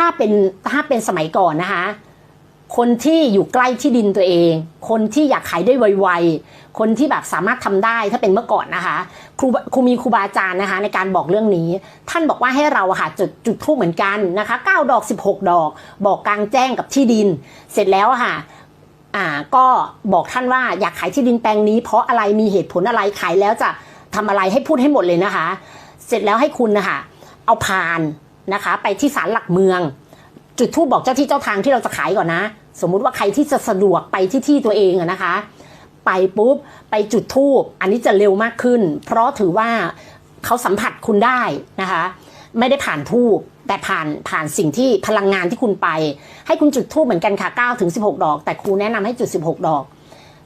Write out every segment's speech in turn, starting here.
ถ้าเป็นถ้าเป็นสมัยก่อนนะคะ คนที่อยู่ใกล้ที่ดินตัวเอง คนที่อยากขายได้ไวๆ คนที่แบบสามารถทำได้ถ้าเป็นเมื่อก่อนนะคะ ครูครูมีครูบาอาจารย์นะคะ ในการบอกเรื่องนี้ ท่านบอกว่าให้เราค่ะจุดจุดทูปเหมือนกันนะคะ 9 ดอก 16 ดอก บอกกลางแจ้งกับที่ดิน เสร็จแล้วค่ะอ่าก็บอกท่านว่าอยากขายที่ดินแปลงนี้ เพราะอะไรมีเหตุผลอะไรขายแล้วจะทำอะไรให้พูดให้หมดเลยนะคะ เสร็จแล้วให้คุณนะคะเอาพาน นะคะ ไปที่ศาลหลักเมือง จุดทูบบอกเจ้าที่เจ้าทางที่เราจะขายก่อนนะ สมมุติว่าใครที่จะสะดวกไปที่ที่ตัวเองอะนะคะ ไปปุ๊บไปจุดทูบอันนี้จะเร็วมากขึ้น เพราะถือว่าเขาสัมผัสคุณได้นะคะ ไม่ได้ผ่านทูบแต่ผ่านผ่านสิ่งที่พลังงานที่คุณไป ให้คุณจุดทูบเหมือนกันค่ะ9ถึง16 ดอก แต่ครูแนะนำให้จุด 16 ดอก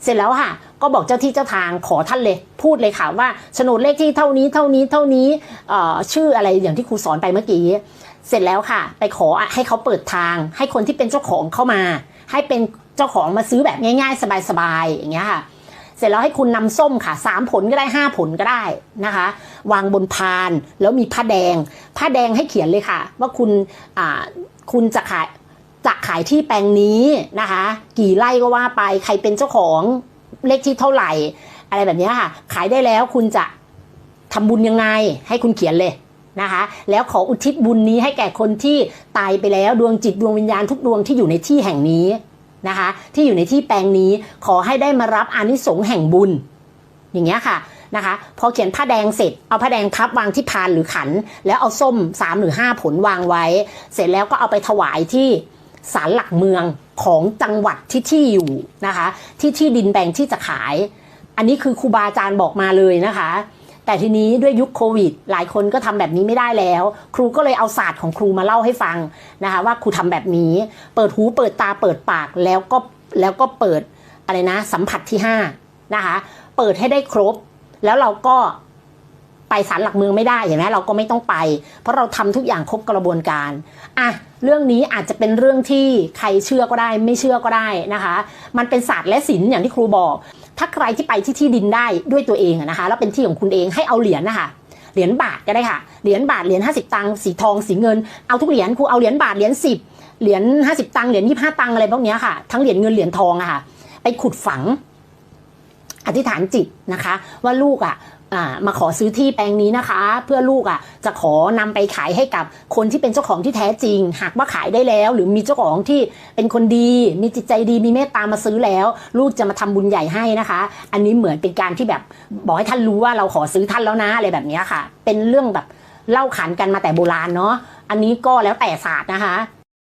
เสร็จแล้วค่ะ ก็บอกเจ้าที่เจ้าทางขอท่านเลย พูดเลยค่ะว่าโฉนดเลขที่เท่านี้เท่านี้เท่านี้ชื่ออะไรอย่างที่ครูสอนไปเมื่อกี้เสร็จแล้วค่ะ ไปขอให้เขาเปิดทาง ให้คนที่เป็นเจ้าของเข้ามา ให้เป็นเจ้าของมาซื้อแบบง่าย ๆ สบายๆอย่างเงี้ยค่ะ เสร็จแล้วให้คุณนำส้มค่ะสามผลก็ได้ห้าผลก็ได้นะคะ วางบนพานแล้วมีผ้าแดง ผ้าแดงให้เขียนเลยค่ะ ว่าคุณอ่าคุณจะขายจะขายที่แปลงนี้นะคะ กี่ไร่ก็ว่าไปใครเป็นเจ้าของ เลขที่เท่าไหร่ อะไรแบบนี้ค่ะ ขายได้แล้วคุณจะทำบุญยังไง ให้คุณเขียนเลยนะคะ แล้วขออุทิศบุญนี้ให้แก่คนที่ตายไปแล้วดวงจิตดวงวิญญาณทุกดวงที่อยู่ในที่แห่งนี้นะคะ ที่อยู่ในที่แปลงนี้ขอให้ได้มารับอานิสงส์แห่งบุญ อย่างเงี้ยค่ะนะคะพอเขียนผ้าแดงเสร็จเอาผ้าแดงทับวางที่พานหรือขัน แล้วเอาส้ม 3 หรือ 5 ผลวางไว้ เสร็จแล้วก็เอาไปถวายที่ศาลหลักเมือง ของจังหวัดที่ที่อยู่นะคะ ที่ที่ดินแปลงที่จะขาย อันนี้คือครูบาอาจารย์บอกมาเลยนะคะ แต่ทีนี้ด้วยยุคโควิด หลายคนก็ทำแบบนี้ไม่ได้แล้ว ครูก็เลยเอาศาสตร์ของครูมาเล่าให้ฟังนะคะ ว่าครูทำแบบนี้ เปิดหูเปิดตาเปิดปากแล้วก็แล้วก็เปิดอะไรนะ สัมผัสที่ห้านะคะเปิดให้ได้ครบ แล้วเราก็ ไปศาลหลักเมืองไม่ได้เห็นไหมเราก็ไม่ต้องไป เพราะเราทำทุกอย่างครบกระบวนการอะเรื่องนี้อาจจะเป็นเรื่องที่ใครเชื่อก็ได้ ไม่เชื่อก็ได้นะคะ มันเป็นศาสตร์และศิลป์อย่างที่ครูบอก ถ้าใครที่ไปที่ที่ดินได้ด้วยตัวเองนะคะแล้วเป็นที่ของคุณเองให้เอาเหรียญนะคะเหรียญบาทก็ได้ค่ะ เหรียญบาท เหรียญห้าสิบตังค์ สีทอง สีเงิน เอาทุกเหรียญครูเอาเหรียญบาท เหรียญสิบเหรียญห้าสิบตังค์ เหรียญยี่ห้าตังค์อะไรพวกนี้ค่ะ ทั้งเหรียญเงิน เหรียญทองอะค่ะ ไปขุดฝัง อธิษฐานจิตนะคะ ว่าลูกอะอ่ามาขอซื้อที่แปลงนี้นะคะ เพื่อลูกอะจะขอนำไปขายให้กับคนที่เป็นเจ้าของที่แท้จริง หากว่าขายได้แล้ว หรือมีเจ้าของที่เป็นคนดี มีจิตใจดีมีเมตตามาซื้อแล้ว ลูกจะมาทำบุญใหญ่ให้นะคะ อันนี้เหมือนเป็นการที่แบบบอกให้ท่านรู้ว่าเราขอซื้อท่านแล้วนะอะไรแบบนี้ค่ะ เป็นเรื่องแบบเล่าขานกันมาแต่โบราณเนาะอันนี้ก็แล้วแต่ศาสตร์นะคะ